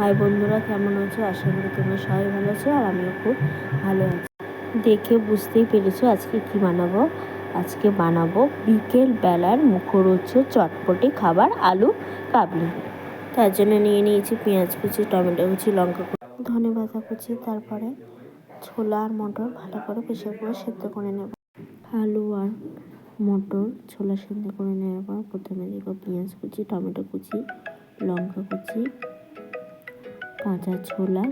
High বন্ধুরা, কেমন আছো? আশা করি তোমরা সবাই ভালো আছো আর আমিও খুব ভালো আছি। দেখে বুঝতেই পেরেছ আজকে কি বানাবো? আজকে বানাবো বিকেল বেলার মুখরোচ্চ চটপটি খাবার আলু কাবলি। তার জন্য নিয়ে নিয়েছি পেঁয়াজ কুচি, টমেটো কুচি, লঙ্কা কুচি, ধনে পাতা কুচি, তারপরে ছোলা আর মটর ভালো করে প্রেশার করে সেদ্ধ করে নেব। আলু আর মটর ছোলা সেদ্ধ করে নেওয়ার পর প্রথমে দেব পেঁয়াজ কুচি, টমেটো কুচি, লঙ্কা কুচি কাঁচা ছোলা,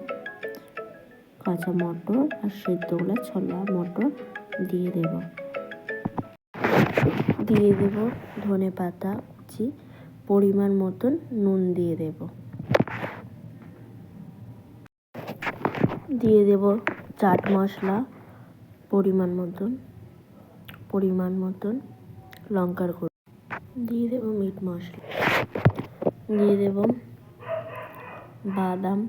কাঁচা মটর আর সেদ্ধগুলো ছোলা, মটর দিয়ে দেব। দিয়ে দেব ধনে পাতা, কুচি, পরিমাণ মতন নুন দিয়ে দেব। দিয়ে দেব চাট মশলা, পরিমাণ মতন পরিমাণ মতন লঙ্কার গুঁড়ো। দিয়ে দেব মিট মশলা। দিয়ে দেব বাদাম,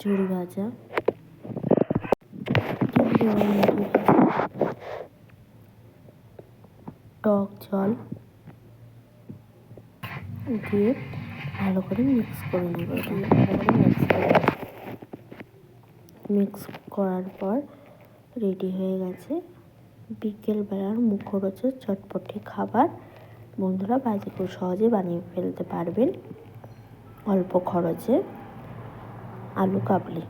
ঝুড়ি ভাজা, টক জল দিয়ে ভালো করে মিক্স করে নেব। মিক্স করে মিক্স করার পর রেডি হয়ে গেছে বিকেলবেলার মুখরোচক চটপটি খাবার। বন্ধুরা বাড়িতে খুব সহজে বানিয়ে ফেলতে পারবেন। অল্প খরচে আলু কাবলি।